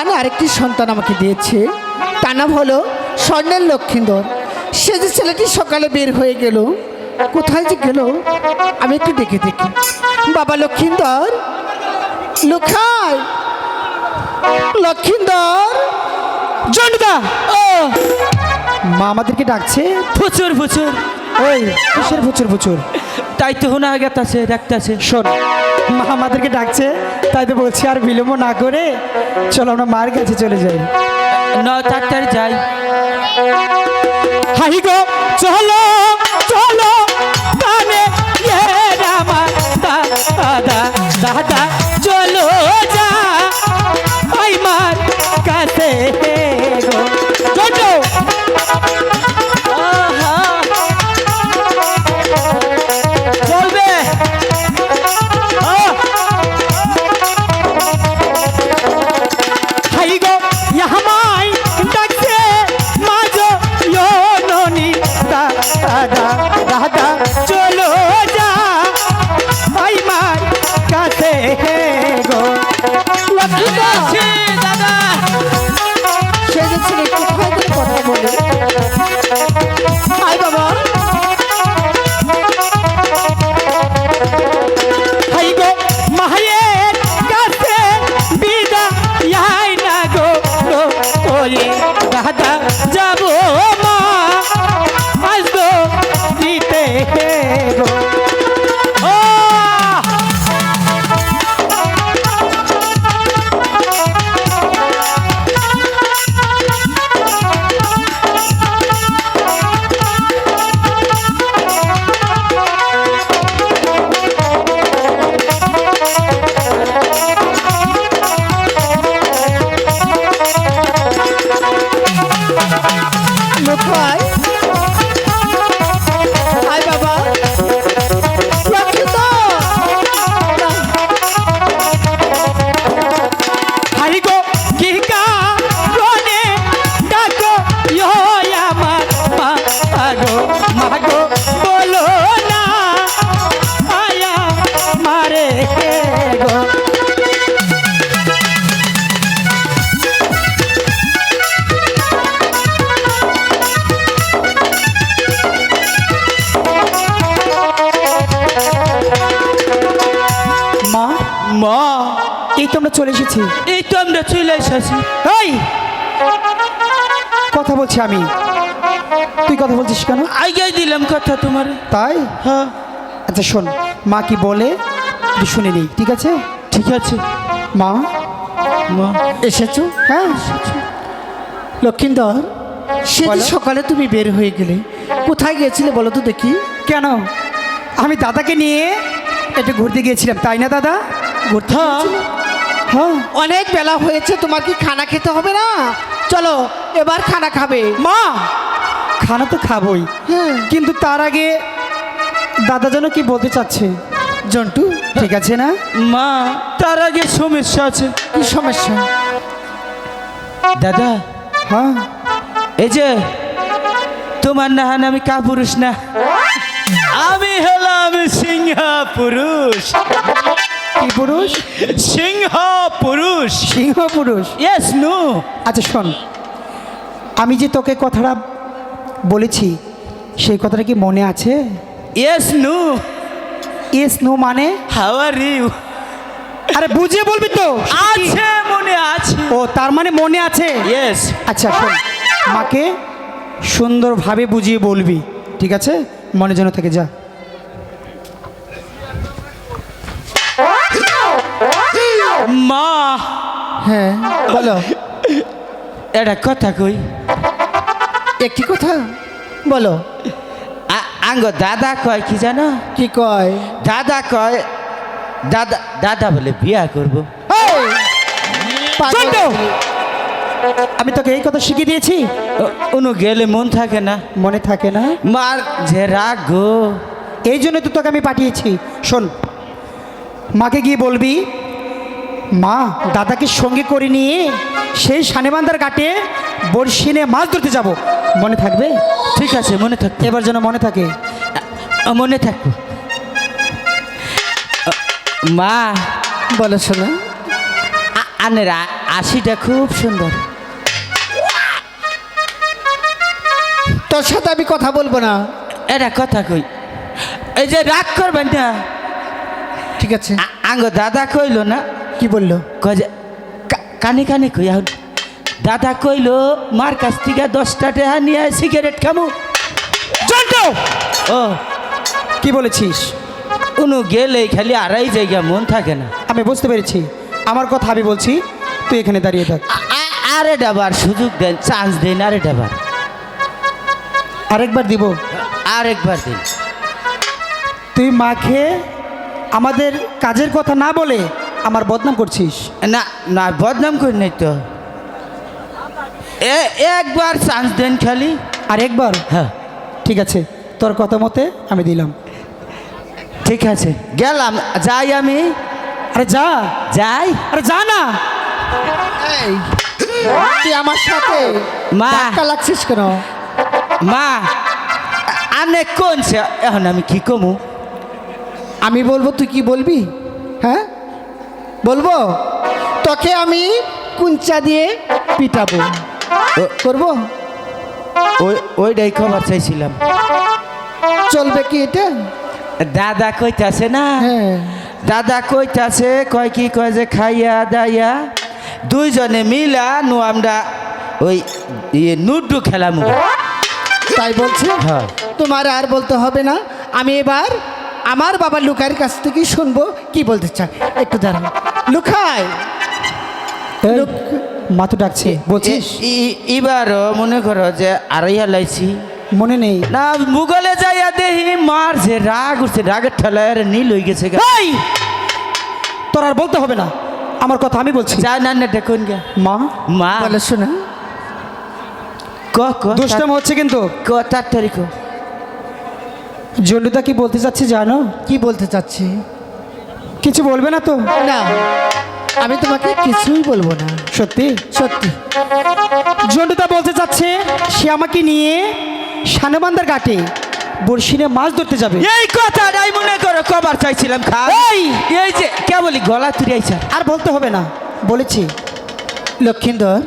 ভগবান আরেকটি সন্তান আমাকে দিয়েছে। তার নাম হলো স্বর্ণের লক্ষিন্দর। সে যে ছেলেটি সকালে বের হয়ে গেল কোথায় যে গেল আমি একটু ডেকে দেখি। বাবা লক্ষিন্দর লুখাই লক্ষিন্দর জন্ডুদা ও মা আমাদেরকে ডাকছে প্রচুর প্রচুর ওই কিসের প্রচুর প্রচুর তাই তো হোনা গেতাছে দেখতাছে শোন মা আমাদেরকে ডাকছে তাই তো বলছি আর বিলম্ব না করে চলো আমরা মার কাছে চলে যাই। ন যাই। হাই গো চলো চলো কানে ইয়ে রামা দাদা দাদা চলো যা। ওই মার কাছে গো। যাব আমরা চলে এসেছি। এই তো আমরা চলে এসেছি। এই! কথা বলছি আমি। তুই কথা বলছিস কেন? আগে দিলাম কথা তোমার। তাই? হ্যাঁ। আচ্ছা শোন মা কি বলে তুই শুনে নেই ঠিক আছে? ঠিক আছে। মা? মা। এসেছ? হ্যাঁ। লক্ষিন্দর সে সকালে তুমি বের হয়ে গেলে কোথায় গিয়েছিলে বলো তো দেখি। কেন? আমি দাদাকে নিয়ে একটু ঘুরতে গিয়েছিলাম তাই না দাদা? ঘুরতে? হ্যাঁ। অনেক বেলা হয়েছে তোমার কি খানা খেতে হবে না? চলো এবার খানা খাবে। মা খানা তো খাবই। হ্যাঁ। কিন্তু তার আগে দাদা যেন কি বলতে চাচ্ছে? জন্টু ঠিক আছে না? মা তার আগে সমস্যা আছে। কি সমস্যা? দাদা হ্যাঁ। এই যে তোমার না হান আমি কাপুরুষ না। আমি হলাম সিংহ পুরুষ। কি পুরুষ? সিংহ পুরুষ। সিংহ পুরুষ? ইয়েস নো আচ্ছা শোন। আমি যে তোকে কথাটা বলেছি সেই কথাটা কি মনে আছে? ইয়েস নো ইয়েস নো মানে? হাউ আর ইউ আরে বুঝিয়ে বলবি তো। আছে মনে আছে। ও তার মানে মনে আছে? ইয়েস আচ্ছা শোন। মাকে সুন্দরভাবে বুঝিয়ে বলবি ঠিক আছে? মনে যেন থেকে যা। হ্যাঁ বলো। এটা কথা কই? একটি কথা? বলো। আঙ্গ দাদা কয় কি জানো? কি কয়? দাদা কয় দাদা দাদা বলে বিয়া করব! আমি তোকে এই কথা শিখিয়ে দিয়েছি। উনু গেলে মন থাকে না। মনে থাকে না? মার যে রাগ গো। এই জন্য তো তোকে আমি পাঠিয়েছি। শোন মাকে গিয়ে বলবি মা দাদাকে সঙ্গে করে নিয়ে সেই সানেবান্দার ঘাটে বর্ষিনে মাছ ধরতে যাব। মনে থাকবে? ঠিক আছে মনে থাকবে এবার যেন মনে থাকে। মনে থাকব মা বলো শোনা। আনের আশিটা খুব সুন্দর। তোর সাথে আমি কথা বলব না। এটা কথা কই? এই যে রাগ করবেন না। ঠিক আছে। আঙ্গ দাদা কইলো না কি বলল? কানে কানে কই এখন দাদা কইলো মার কাছ থেকে দশটা টাকা নিয়ে সিগারেট খামু। ও কি বলেছিস? উনু গেলে খালি আড়াই জায়গা মন থাকে না। আমি বুঝতে পেরেছি। আমার কথা আমি বলছি তুই এখানে দাঁড়িয়ে থাক। আরে ডাবার সুযোগ দেন চান্স দেন আরে ডাবার। আরেকবার দিব। আরেকবার দিন। তুই মাকে আমাদের কাজের কথা না বলে আমার বদনাম করছিস? না না বদনাম করি নাই তো। এ একবার চান্স দেন খালি। আর একবার? হ্যাঁ। ঠিক আছে তোর কথা মতে আমি দিলাম। ঠিক আছে গেলাম যাই আমি। আরে যা। যাই। আরে যা না। তুই আমার সাথে মা। লাগছিস কেন? মা আনে কোন এখন আমি কি কমু? আমি বলব তুই কি বলবি? বলব? তোকে আমি কুঞ্চা দিয়ে পিটাবো। করব? ওই ওইটাই খবর চাইছিলাম। চলবে কি এটা? দাদা কইতাছে না? হ্যাঁ। দাদা কইতাছে কয় কি কয় যে খাইয়া দাইয়া দুইজনে মিলা নু আমরা ওই ইয়ে নুডু খেলাম। তাই বলছে? হ্যাঁ। তোমার আর বলতে হবে না। আমি এবার আমার বাবা লুকাইয়ের কাছ থেকে শুনব কি বলতে চায়। একটু দাঁড়ান লুকাই। এই, লোক- মা ডাকছে বলছিস? এবারও মনে করো যে আড়াইয়া লাইছি। মনে নেই। না মুগলে যাইয়া দেখি মার যে রাগ উঠছে রাগের ঠেলায় নীল হয়ে গেছে। তোর আর বলতে হবে না। আমার কথা আমি বলছি। যা না না দেখুন গে। মা মা। বলে শোনা। ক ক দুষ্টাম হচ্ছে কিন্তু। ক তার তারিখ জন্ডুদা কি বলতে চাচ্ছি জানো? কি বলতে চাচ্ছি? কিছু বলবে না তো? না আমি তোমাকে কিছুই বলব না। সত্যি? সত্যি। জন্ডুদা বলতে চাচ্ছে সে আমাকে নিয়ে সানেবান্দার ঘাটে বড়শিনে মাছ ধরতে যাবে। এই কথাটাই মনে করো কবার চাইছিলাম খা। এই! এই যে কে বলি গলা তুই আইছা। আর বলতে হবে না বলেছি। লক্ষিন্দর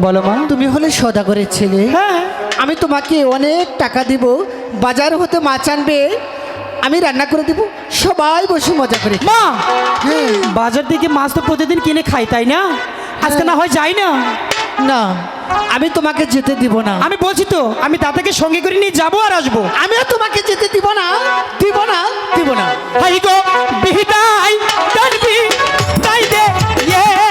বলো মা তুমি হলে সদাগরের ছেলে। হ্যাঁ। আমি তোমাকে অনেক টাকা দিব বাজার হতে মাছ আনবে আমি রান্না করে দিব সবাই বসে মজা করে। মা! হ্যাঁ। বাজার থেকে মাছ তো প্রতিদিন কিনে খাই তাই না? আজকে না হয় যাই না? না আমি তোমাকে যেতে দিব না। আমি বলছি তো আমি দাদাকে সঙ্গে করে নিয়ে যাব আর আসব। আমিও তোমাকে যেতে দিব না দিব না দিব না। হাই গো বিহিতাই তাই দে ইয়ে।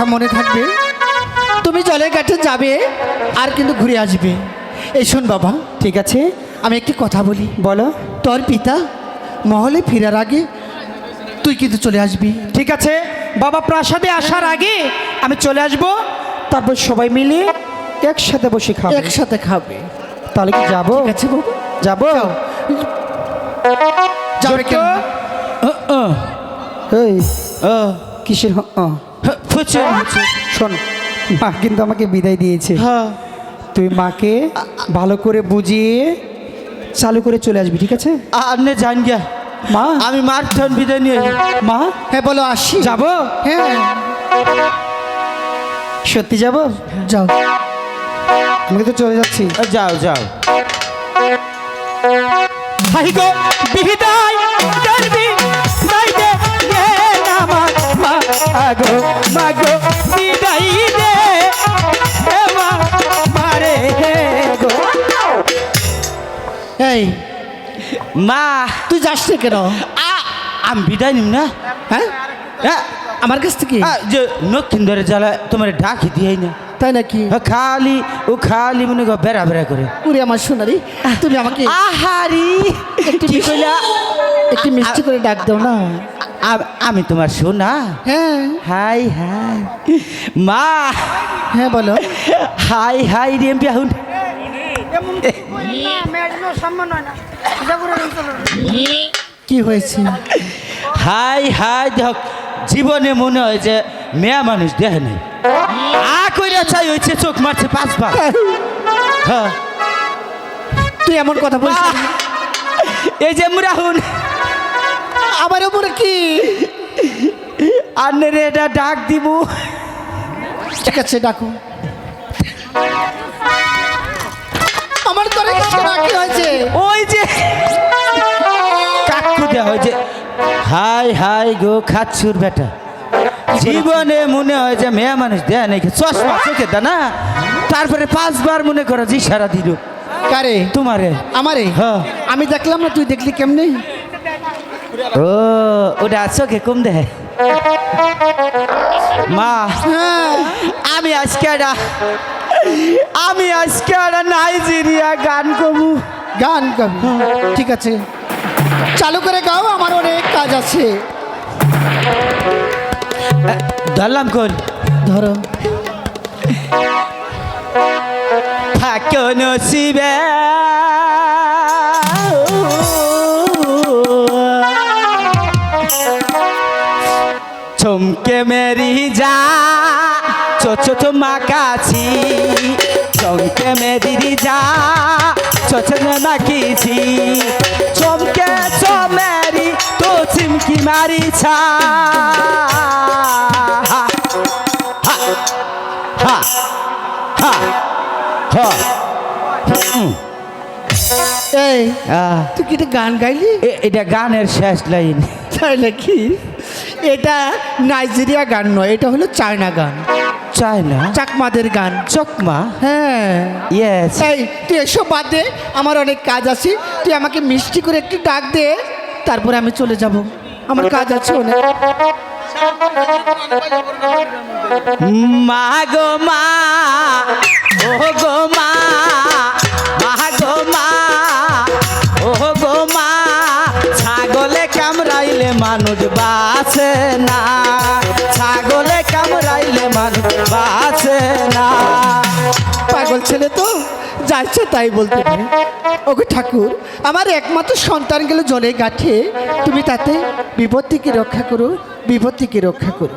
কথা মনে থাকবে? তুমি জলের ঘাটে যাবে আর কিন্তু ঘুরে আসবে। এই শোন বাবা ঠিক আছে? আমি একটি কথা বলি। বলো। তোর পিতা মহলে ফেরার আগে তুই কিন্তু চলে আসবি। ঠিক আছে? বাবা প্রাসাদে আসার আগে আমি চলে আসব তারপর সবাই মিলে একসাথে বসে খাব। একসাথে খাবে। তাহলে কি যাব? ঠিক আছে বাবু। যাব? যাবে কেন? কিসের হ- আ? শোন মা কিন্তু আমাকে বিদায় দিয়েছে। হ্যাঁ। তুই মাকে ভালো করে বুঝিয়ে চালু করে চলে আসবি ঠিক আছে? আপনি জান গিয়া। মা। আমি মার ঠন বিদায় নিয়ে মা? হ্যাঁ বলো আসি। যাব? হ্যাঁ। সত্যি যাব? যাও। আমি তো চলে যাচ্ছি। যাও যাও। গো বিদায়। আগো মাগো বিদায় দে। মা মারে গো। এই মা। তুই যাস না কেন? আমি বিদায় নিম না? হ্যাঁ? হ্যাঁ? আমার কাছ থেকে? যে নক্ষিন ধরে জ্বালা তোমার ডাকি দিয়ে না। তাই নাকি? খালি ও খালি মনে কর বেড়া বেড়া করে। উড়ে আমার সোনারি তুমি আমাকে আহারি! একটু মিষ্টি- করে ডাক দাও না। আমি তোমার সোনা? হ্যাঁ। Hi hi. মা! হ্যাঁ বলো। হাই হাই রে বিয়াহুন কি হয়েছে? হাই হাই দেখ জীবনে মনে হয় যে মেয়া মানুষ দেখে নাই। আ কইরা চাই হয়েছে চোখ মারছে পাঁচবার। হ্যাঁ। তুই এমন কথা বলছিস এই যে মুরাহুন। আমার উপরে কি? আন্নে রে এটা ডাক দিমু ঠিক আছে ডাকো। আমার তোরে কি হয়েছে? ওই যে কাকু দেওয়া হয়েছে। হাই হাই গো খাচ্ছুর বেটা। জীবনে মনে হয় যে মেয়া মানুষ দেয়া নাকি চশমা চোখে দা না। তারপরে পাঁচবার মনে করো যে সারা দিল কারে? তোমারে। আমারে? হ্যাঁ। আমি দেখলাম না তুই দেখলি কেমনে? ও ওটা চোখে কম দেয়। মা হ্যাঁ আমি আজকে একটা আমি আজকে একটা নাইজেরিয়া গান কমু। গান গাবি ঠিক আছে। চালু করে গাও আমার অনেক কাজ আছে। ধরলাম কোন? ধরো। থাকো নসিবে। চমকে মেরি যা চো চো চো মাকাছি চমকে মেরি যা চো চো মাকিছি চমকে চো মেরি তো চিমকি মারি ছা। হা হা হা হা এই তুই কি গান গাইলি? এটা গানের শেষ লাইন। তাই নাকি? এটা নাইজেরিয়া গান নয় এটা হলো চায়না গান। চায় না চাকমাদের গান। চকমা? হ্যাঁ। ইয়েস এই তুই এসব বাদ দে আমার অনেক কাজ আছে। তুই আমাকে মিষ্টি করে একটু ডাক দে তারপরে আমি চলে যাব। আমার কাজ আছে অনেক। মা গো মা ও গো মা মানুষ বাঁচে না। ছাগলে কামড়াইলে মানুষ বাঁচে না। পাগল ছেলে তো, যাচ্ছে তাই বলতে পারে। ওকে ঠাকুর, আমার একমাত্র সন্তান গেলে জলে গাঠে। তুমি তাতে বিপদ থেকে রক্ষা করো বিপদ থেকে রক্ষা করো।